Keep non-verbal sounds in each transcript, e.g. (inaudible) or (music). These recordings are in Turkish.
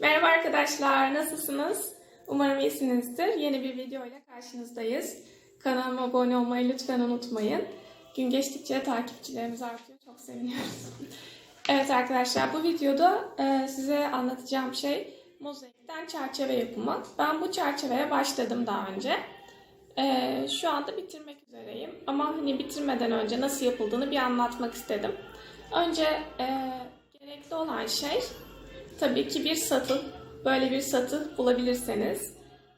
Merhaba arkadaşlar, nasılsınız? Umarım iyisinizdir. Yeni bir video ile karşınızdayız. Kanalıma abone olmayı lütfen unutmayın. Gün geçtikçe takipçilerimiz artıyor, çok seviniyoruz. (laughs) evet arkadaşlar, bu videoda e, size anlatacağım şey mozaikten çerçeve yapımı. Ben bu çerçeveye başladım daha önce. E, şu anda bitirmek üzereyim. Ama hani bitirmeden önce nasıl yapıldığını bir anlatmak istedim. Önce e, gerekli olan şey Tabii ki bir satı, böyle bir satı bulabilirseniz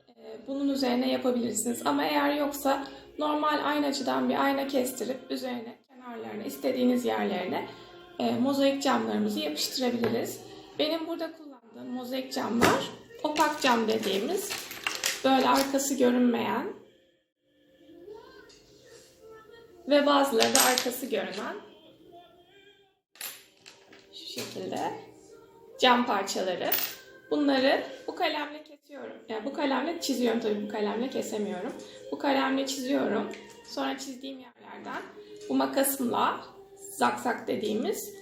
e, bunun üzerine yapabilirsiniz. Ama eğer yoksa normal aynı açıdan bir ayna kestirip üzerine, kenarlarına, istediğiniz yerlerine e, mozaik camlarımızı yapıştırabiliriz. Benim burada kullandığım mozaik camlar opak cam dediğimiz böyle arkası görünmeyen ve bazıları da arkası görünen şu şekilde cam parçaları. Bunları bu kalemle kesiyorum. Yani bu kalemle çiziyorum tabii bu kalemle kesemiyorum. Bu kalemle çiziyorum. Sonra çizdiğim yerlerden bu makasımla zaksak dediğimiz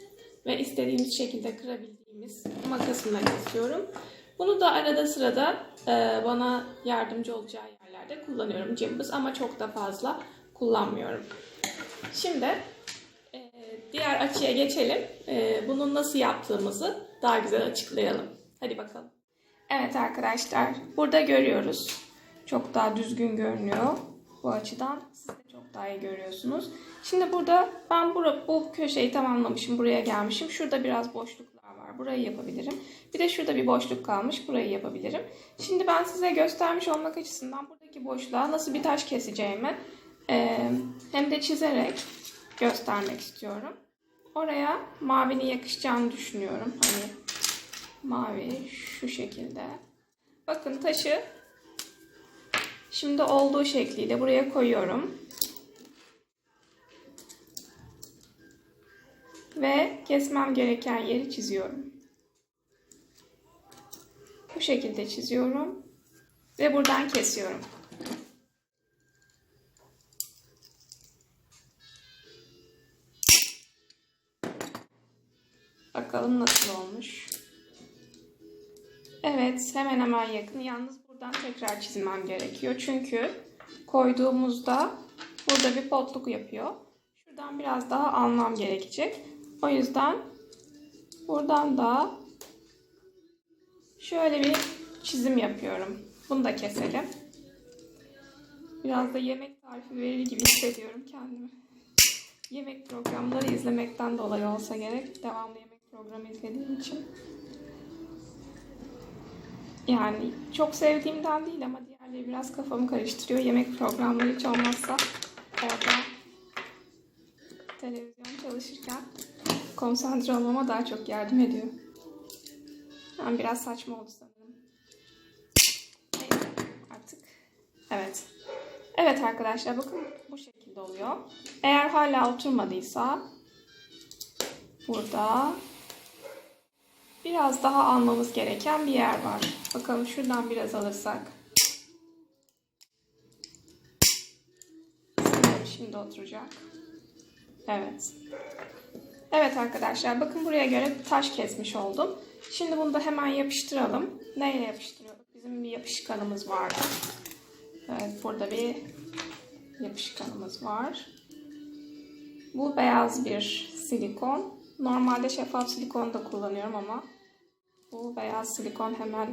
ve istediğimiz şekilde kırabildiğimiz makasımla kesiyorum. Bunu da arada sırada e, bana yardımcı olacağı yerlerde kullanıyorum cımbız ama çok da fazla kullanmıyorum. Şimdi diğer açıya geçelim. E, bunu nasıl yaptığımızı daha güzel açıklayalım. Hadi bakalım. Evet arkadaşlar, burada görüyoruz. Çok daha düzgün görünüyor bu açıdan. Siz de çok daha iyi görüyorsunuz. Şimdi burada ben bu, bu köşeyi tamamlamışım. Buraya gelmişim. Şurada biraz boşluklar var. Burayı yapabilirim. Bir de şurada bir boşluk kalmış. Burayı yapabilirim. Şimdi ben size göstermiş olmak açısından buradaki boşluğa nasıl bir taş keseceğimi hem de çizerek göstermek istiyorum. Oraya mavinin yakışacağını düşünüyorum. Hani mavi şu şekilde. Bakın taşı şimdi olduğu şekliyle buraya koyuyorum. Ve kesmem gereken yeri çiziyorum. Bu şekilde çiziyorum. Ve buradan kesiyorum. Bakalım nasıl olmuş. Evet hemen hemen yakın. Yalnız buradan tekrar çizmem gerekiyor. Çünkü koyduğumuzda burada bir potluk yapıyor. Şuradan biraz daha almam gerekecek. O yüzden buradan da şöyle bir çizim yapıyorum. Bunu da keselim. Biraz da yemek tarifi verir gibi hissediyorum kendimi. Yemek programları izlemekten dolayı olsa gerek. Devamlı yemek programı izlediğim için. Yani çok sevdiğimden değil ama diğerleri biraz kafamı karıştırıyor. Yemek programları hiç olmazsa orada televizyon çalışırken konsantre olmama daha çok yardım ediyor. Yani biraz saçma oldu sanırım. Neyse artık. Evet. Evet arkadaşlar bakın bu şekilde oluyor. Eğer hala oturmadıysa burada biraz daha almamız gereken bir yer var. Bakalım şuradan biraz alırsak. Şimdi oturacak. Evet. Evet arkadaşlar bakın buraya göre taş kesmiş oldum. Şimdi bunu da hemen yapıştıralım. Neyle yapıştırıyorduk? Bizim bir yapışkanımız vardı. Evet burada bir yapışkanımız var. Bu beyaz bir silikon. Normalde şeffaf silikon da kullanıyorum ama bu beyaz silikon hemen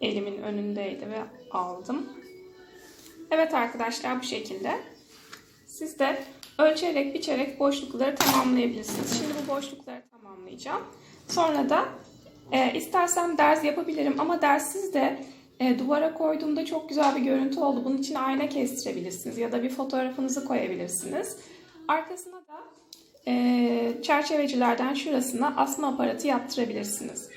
elimin önündeydi ve aldım. Evet arkadaşlar bu şekilde. Siz de ölçerek biçerek boşlukları tamamlayabilirsiniz. Şimdi bu boşlukları tamamlayacağım. Sonra da e, istersem ders yapabilirim ama dersiz de e, duvara koyduğumda çok güzel bir görüntü oldu. Bunun için ayna kestirebilirsiniz ya da bir fotoğrafınızı koyabilirsiniz. Arkasına da e, çerçevecilerden şurasına asma aparatı yaptırabilirsiniz.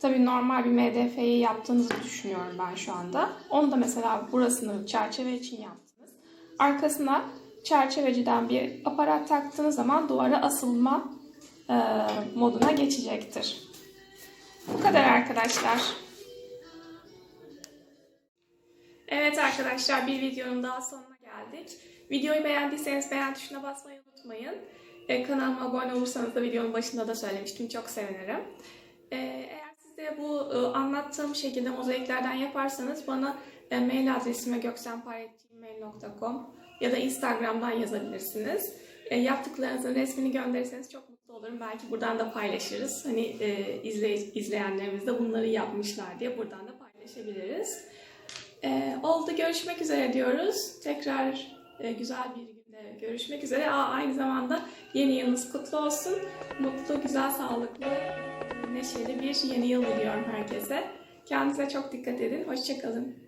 Tabii normal bir MDF'yi yaptığınızı düşünüyorum ben şu anda. Onu da mesela burasını çerçeve için yaptınız. Arkasına çerçeveciden bir aparat taktığınız zaman duvara asılma e, moduna geçecektir. Bu kadar arkadaşlar. Evet arkadaşlar bir videonun daha sonuna geldik. Videoyu beğendiyseniz beğen tuşuna basmayı unutmayın. Ee, kanalıma abone olursanız da videonun başında da söylemiştim. Çok sevinirim. Ee, eğer de bu e, anlattığım şekilde mozaiklerden yaparsanız bana e, mail adresime göksenpay.gmail.com ya da Instagram'dan yazabilirsiniz. E, yaptıklarınızın resmini gönderirseniz çok mutlu olurum. Belki buradan da paylaşırız. Hani izley- izleyenlerimiz de bunları yapmışlar diye buradan da paylaşabiliriz. Oldu görüşmek üzere diyoruz. Tekrar güzel bir günde görüşmek üzere. Aa, aynı zamanda yeni yılınız kutlu olsun. Mutlu, güzel, sağlıklı, neşeli bir yeni yıl diliyorum herkese. Kendinize çok dikkat edin. Hoşçakalın.